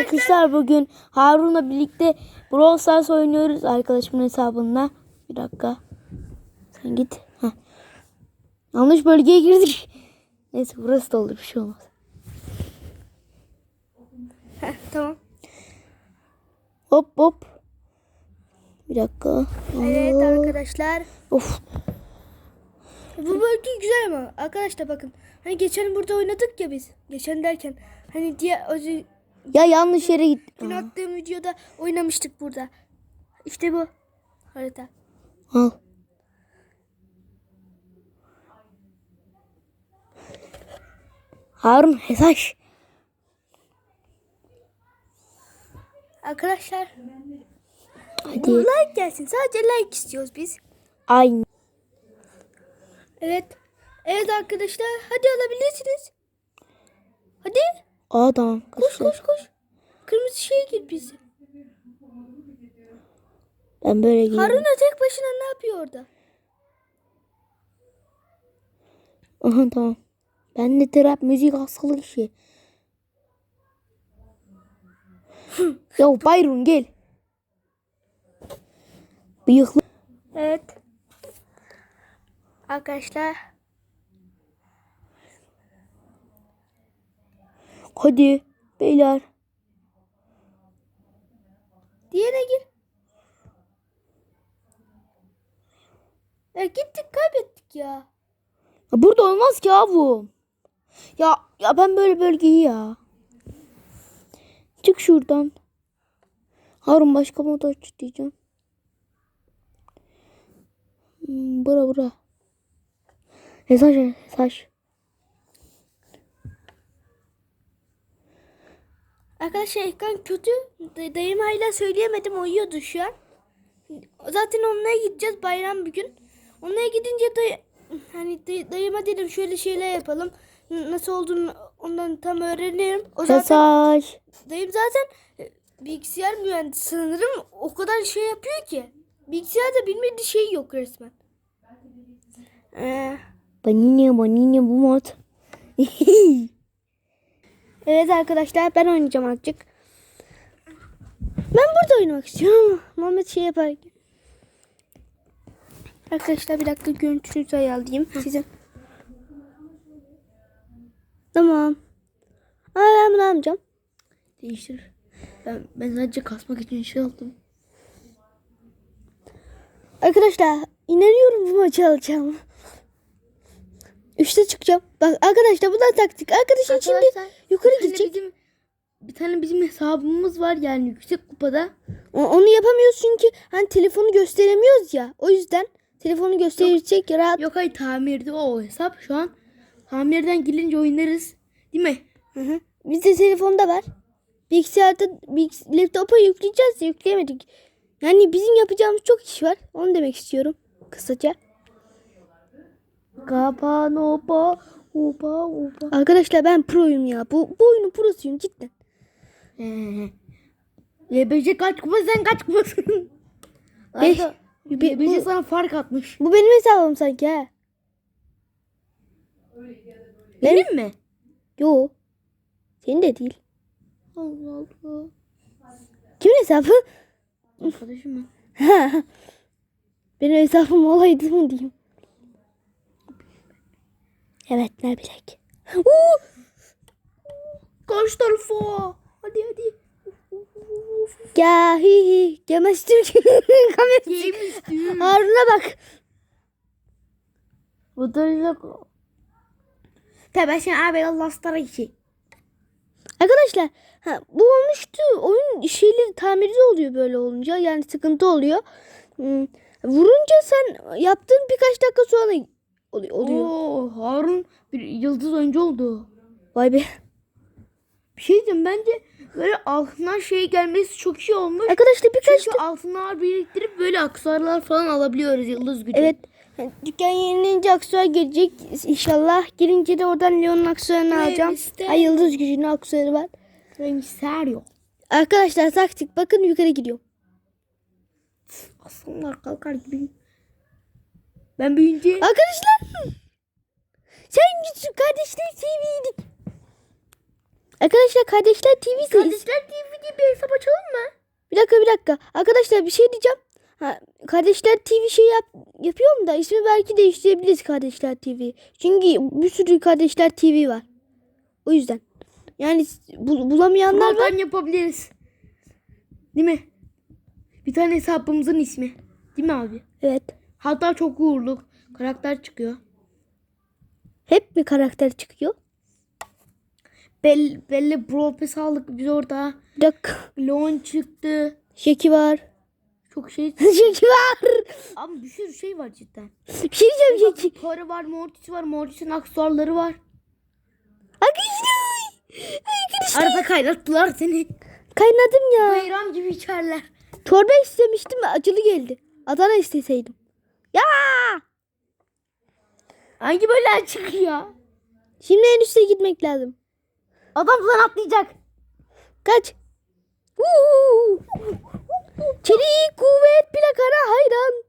Arkadaşlar bugün Harun'la birlikte Brawl Stars oynuyoruz arkadaşımın hesabında. Bir dakika. Sen git. Heh. Yanlış bölgeye girdik. Neyse burası da olur bir şey olmaz. Heh, tamam. Hop hop. Bir dakika. Evet Aa, arkadaşlar. Of. Bu bölge güzel ama arkadaşlar bakın. Hani geçen burada oynadık ya biz. Geçen derken hani diye o Ya yanlış yere git. gün attığım videoda oynamıştık burada. İşte bu harita. Al. Harun hesap. Arkadaşlar Hadi. like gelsin. Sadece like istiyoruz biz. Aynı. Evet. Evet arkadaşlar hadi alabilirsiniz. Hadi Tamam. koş koş koş. Kırmızı şeye gir bizi. Ben böyle gideyim. Harun da tek başına ne yapıyor orada? Aha tamam. Ben de trap müzik hastalık işi. ya Bayrun gel. Bıyıklı. Evet. Arkadaşlar Hadi beyler. diğerine gir. Ya gittik kaybettik ya. Ya burada olmaz ki avum. Ya ya ben böyle bölgeyi ya. Çık şuradan. Harun başka moda aç diyeceğim. Hmm, bura bura. Mesaj mesaj. Arkadaşlar ekran kötü. Da- Dayım hala söyleyemedim uyuyordu şu an. Zaten onunla gideceğiz bayram bir gün. Onunla gidince dayı, hani day- dayıma dedim şöyle şeyler yapalım. Nasıl olduğunu ondan tam öğrenirim. O zaten Mesaj. dayım zaten e, bilgisayar mühendisi sanırım. O kadar şey yapıyor ki. Bilgisayarda bilmediği şey yok resmen. Ee, Banine banine bu mod. Evet arkadaşlar ben oynayacağım azıcık. Ben burada oynamak istiyorum ama Muhammed şey yapar. Arkadaşlar bir dakika görüntünüzü ayarlayayım sizin. Tamam. Aa, ben bunu almayacağım. Değiştir. Ben, ben sadece kasmak için şey aldım. Arkadaşlar inanıyorum bu maçı alacağım. Üçte çıkacağım. Bak arkadaşlar bu da taktik. Arkadaşın şimdi yukarı bir gidecek. Bizim, bir tane bizim hesabımız var yani yüksek kupada. O- Onu yapamıyoruz çünkü hani telefonu gösteremiyoruz ya. O yüzden telefonu gösterecek rahat. Yok hayır tamirde o hesap şu an. Tamirden gelince oynarız. Değil mi? Hı hı. Bizde telefonda var. Bilgisayarda bilgis- laptopa yükleyeceğiz de yükleyemedik. Yani bizim yapacağımız çok iş var. Onu demek istiyorum. Kısaca. Kapan opa opa opa. Arkadaşlar ben proyum ya. Bu, bu oyunun prosuyum cidden. LBC kaç kupa sen kaç kupasın? Beş. Bu- sana fark atmış. Bu benim hesabım sanki ha. Benim mi? Yo. Senin de değil. Allah Allah. Kimin hesabı? Arkadaşım ben. benim hesabım olaydı mı diyeyim. Evet ne bilek. Oo! Karşı tarafa. Hadi hadi. Ya hi hi. Gemez Türk. Kamerası. Yemiştim. Harun'a bak. Bu da yok. Tabii sen abi Allah stara işi. Arkadaşlar ha, bu olmuştu. Oyun şeyleri tamirci oluyor böyle olunca. Yani sıkıntı oluyor. Hmm, Vurunca sen yaptığın birkaç dakika sonra oluyor. Oo, Harun bir yıldız oyuncu oldu. Vay be. Bir şey diyeyim bence böyle altından şey gelmesi çok iyi olmuş. Arkadaşlar birkaç Çünkü altınlar biriktirip böyle aksesuarlar falan alabiliyoruz yıldız gücü. Evet. Dükkan yenilince aksesuar gelecek inşallah. Gelince de oradan Leon'un aksesuarını Evet, alacağım. işte. Ay yıldız gücünün aksesuarı var. Serio. Arkadaşlar taktik bakın yukarı gidiyor. Aslanlar kalkar gibi. Ben büyüyünce Arkadaşlar. Sen güçlü kardeşler seviydik. Arkadaşlar Kardeşler TV Kardeşler TV diye bir hesap açalım mı? Bir dakika bir dakika. Arkadaşlar bir şey diyeceğim. Ha, Kardeşler TV şey yap, yapıyorum da ismi belki değiştirebiliriz Kardeşler TV. Çünkü bir sürü Kardeşler TV var. O yüzden. Yani bu- bulamayanlar var. Buradan yapabiliriz. Değil mi? Bir tane hesabımızın ismi. Değil mi abi? Evet. Hatta çok uğurlu karakter çıkıyor. Hep mi karakter çıkıyor? Bell, Belle Brawl Pass aldık biz orada. Dakika. Leon çıktı. Şeki var. Çok şey. Şeki var. Abi bir sürü şey var cidden. Bir şey diyeceğim Şeki. Para var, Mortis var, Mortis'in aksesuarları var. Arkadaşlar. Arkadaşlar. Arada kaynattılar seni. Kaynadım ya. Bayram gibi içerler. Çorba istemiştim acılı geldi. Adana isteseydim. Ya. Hangi böyle çıkıyor? Şimdi en üste gitmek lazım. Adam sana atlayacak. Kaç. Uuu. Çelik kuvvet plakana hayran.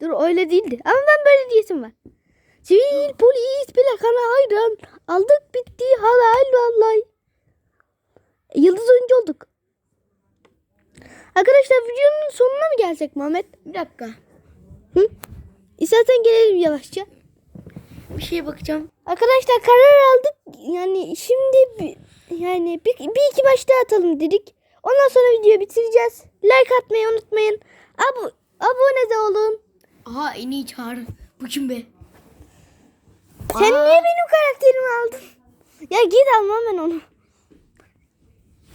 Dur öyle değildi. Ama ben böyle diyesim var. Sivil polis plakana hayran. Aldık bitti halal vallahi. Yıldız oyuncu olduk. Arkadaşlar videonun sonuna mı gelsek Muhammed? Bir dakika. Hı? İstersen gelelim yavaşça. Bir şeye bakacağım. Arkadaşlar karar aldık. Yani şimdi yani bir, bir iki baş daha atalım dedik. Ondan sonra videoyu bitireceğiz. Like atmayı unutmayın. Abo, abone de olun. Aha en iyi çağrı. Bu kim be? Sen niye benim karakterimi aldın? Ya git almam ben onu.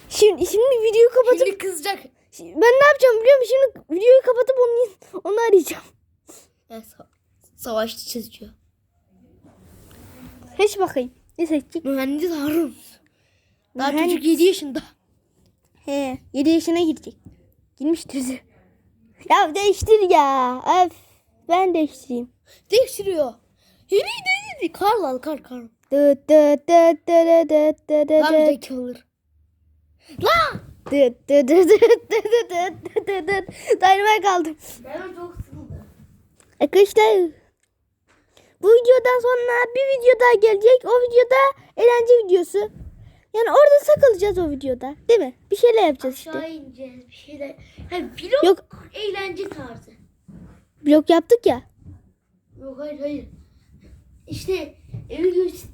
Şimdi, şimdi videoyu kapatıp Şimdi kızacak. ben ne yapacağım biliyor musun? Şimdi videoyu kapatıp onu onu arayacağım. Ya, sa- savaşçı çiziyor. Hiç bakayım. Ne seçecek? Mühendis Harun. Daha Mühendis. çocuk 7 yaşında. He, 7 yaşına girecek. Girmiştir. Ya değiştir ya. Öf. Ben değiştireyim. Değiştiriyor. Heri dedi. Karl al kar kar. Dı dı dı dı dı dı dı dı Tam zeki olur. La! Dı dı dı dı dı dı dı dı dı. Dayanmaya kaldım. Ben çok. Arkadaşlar bu videodan sonra bir video daha gelecek. O videoda eğlence videosu. Yani orada sakılacağız o videoda. Değil mi? Bir şeyler yapacağız Aşağı işte. ineceğiz bir şeyler. Ha, vlog Yok. eğlence tarzı. Vlog yaptık ya. Yok hayır hayır. İşte evi göster...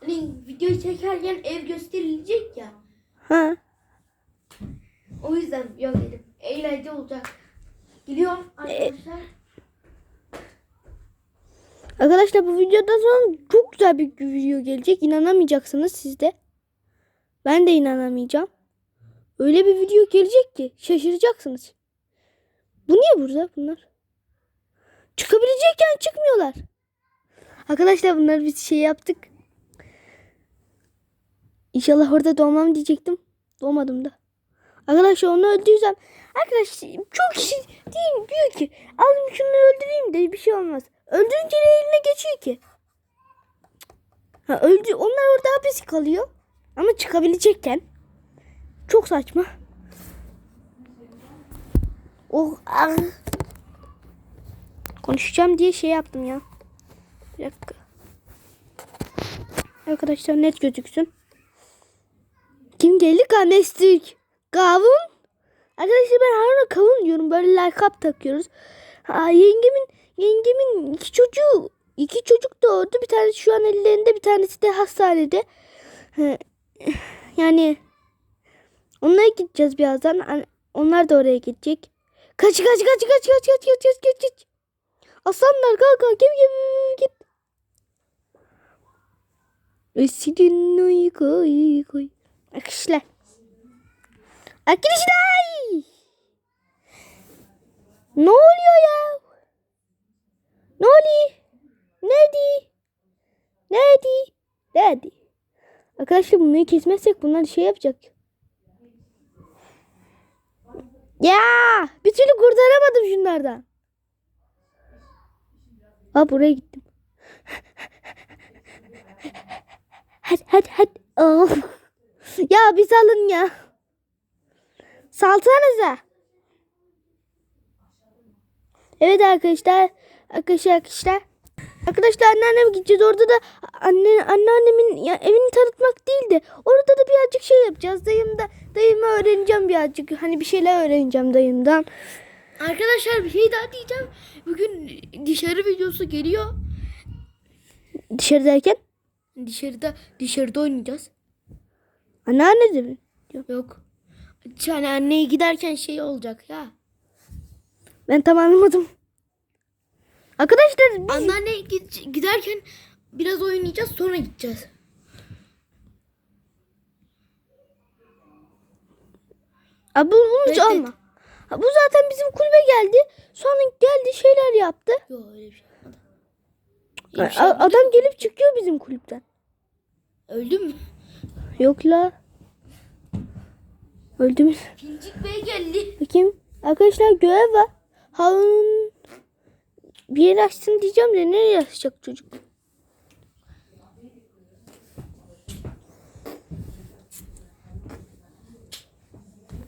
Hani videoyu çekerken ev gösterilecek ya. Ha. O yüzden yok dedim. Eğlence olacak. Gidiyorum arkadaşlar. Arkadaşlar bu videodan sonra çok güzel bir video gelecek. İnanamayacaksınız siz de. Ben de inanamayacağım. Öyle bir video gelecek ki şaşıracaksınız. Bu niye burada bunlar? Çıkabilecekken çıkmıyorlar. Arkadaşlar bunları biz şey yaptık. İnşallah orada doğmam diyecektim. Doğmadım da. Arkadaşlar onu öldürsem. Arkadaşlar çok değil diyor ki alayım şunu öldüreyim de bir şey olmaz. Öldürünce ne eline geçiyor ki? Ha, öldü. Onlar orada hapis kalıyor. Ama çıkabilecekken. Çok saçma. Oh, ah. Konuşacağım diye şey yaptım ya. Bir dakika. Arkadaşlar net gözüksün. Kim geldi? Kamestik. Kavun. Arkadaşlar ben Harun'a kavun diyorum. Böyle lakap takıyoruz. Ha, yengemin yengemin iki çocuğu iki çocuk doğdu. Bir tanesi şu an ellerinde bir tanesi de hastanede. Ha, Yani onlara gideceğiz birazdan. An- Onlar da oraya gidecek. Kaç kaç kaç kaç kaç kaç kaç kaç kaç kaç. Aslanlar kalk kalk gel gel git. Üstün uyku koy. Arkadaşlar. Arkadaşlar. Ne oluyor ya? Ne oluyor? Nerede? Nerede? Arkadaşlar bunları kesmezsek bunlar şey yapacak. Ya bir türlü kurtaramadım şunlardan. Ha buraya gittim. hadi hadi hadi. Oh. Ya bir salın ya. Salsanıza. Evet arkadaşlar. Arkadaşlar arkadaşlar. Arkadaşlar anneanneme gideceğiz. Orada da anne anneannemin ya, evini tanıtmak değil de orada da birazcık şey yapacağız. Dayım da dayımı öğreneceğim birazcık. Hani bir şeyler öğreneceğim dayımdan. Arkadaşlar bir şey daha diyeceğim. Bugün dışarı videosu geliyor. Dışarı derken Dışarıda dışarıda oynayacağız. anneanne de mi? Yok. Yani anneye giderken şey olacak ya. Ben tam anlamadım. Arkadaşlar biz- Anneanne gid- giderken biraz oynayacağız sonra gideceğiz. Aa, bu, bunu hiç alma. Ha, bu zaten bizim kulübe geldi. Sonra geldi şeyler yaptı. Yok öyle bir şey yapmadı. A- İyi bir şey yapmadı. adam gelip çıkıyor bizim kulüpten. Öldü mü? Yok la. Öldü mü? Pincik Bey geldi. Bakayım. Arkadaşlar görev var. Harun bir yere açsın diyeceğim de nereye açacak çocuk?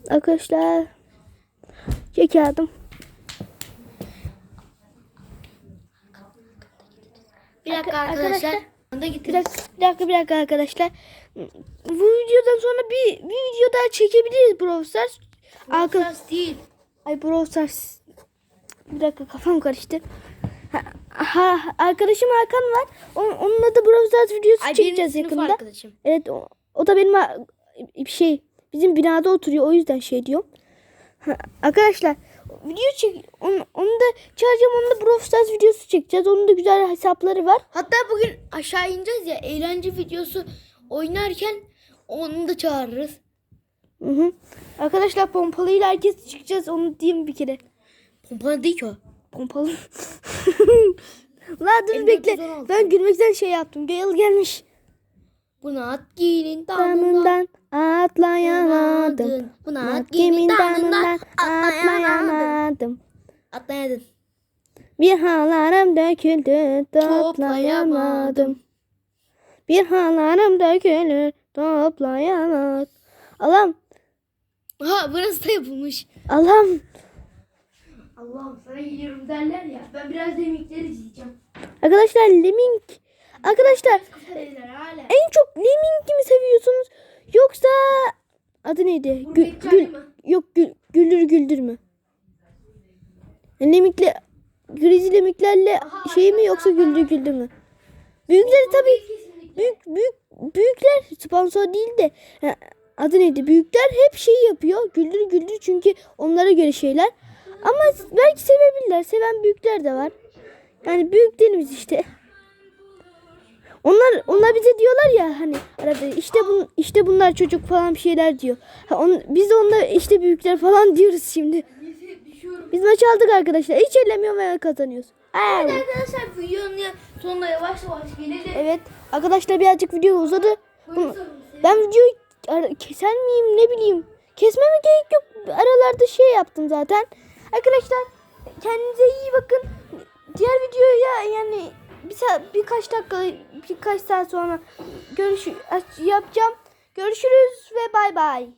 Arkadaşlar çekerdim. Bir dakika Arka- arkadaşlar. Bir dakika, bir dakika, bir dakika arkadaşlar. Bu videodan sonra bir, bir video daha çekebiliriz Brawl Stars. Arka, Arkadaş değil. Ay Brawl Stars. Bir dakika kafam karıştı. Ha, ha, arkadaşım Hakan var. Onun, onunla da Brawl Stars videosu Ay çekeceğiz yakında. arkadaşım. Evet o, o da benim a- bir şey bizim binada oturuyor o yüzden şey diyorum. Ha, arkadaşlar video çek onu, onu da çağıracağım onu da Brawl Stars videosu çekeceğiz. Onun da güzel hesapları var. Hatta bugün aşağı ineceğiz ya eğlence videosu oynarken onu da çağırırız. Hı hı. Arkadaşlar pompalıyla herkes çıkacağız onu diyeyim bir kere. Pompalı değil ki o. Pompalı. La dur M416. bekle. Ben gülmekten şey yaptım. Gale gelmiş. Buna at giyinin damından atlayamadım. atlayamadın. Buna at giyinin damından atlayamadın. atlayamadım. Atlayadın. Bir halarım döküldü toplayamadım. Toplayamadım. Bir halarım dökülür toplayamadım. Alam Ha burası da yapılmış. alam. Allah'ım sana yiyorum derler ya. Ben biraz demikleri yiyeceğim. Arkadaşlar Lemming. Arkadaşlar en çok Lemming'i mi seviyorsunuz yoksa adı neydi? Gül, mi? yok gül, güldür güldür mü? Lemming'le Grizzly Lemming'lerle şey mi yoksa güldür güldür mü? Büyükleri tabii büyük büyük büyükler sponsor değil de ha, adı neydi? Büyükler hep şey yapıyor. Güldür güldür çünkü onlara göre şeyler. Ama belki sevebilirler. Seven büyükler de var. Yani büyüklerimiz işte. Onlar onlar bize diyorlar ya hani arada işte bun işte bunlar çocuk falan bir şeyler diyor. Ha, on, biz de onlara işte büyükler falan diyoruz şimdi. Biz maç aldık arkadaşlar. Hiç ellemiyor ve kazanıyoruz. Evet arkadaşlar videonun sonuna yavaş yavaş gelelim. Evet arkadaşlar birazcık video uzadı. Ben videoyu keser miyim ne bileyim. Kesmeme gerek yok. Aralarda şey yaptım zaten. Arkadaşlar kendinize iyi bakın. Diğer videoya yani bir saat, birkaç dakika birkaç saat sonra görüş yapacağım. Görüşürüz ve bay bay.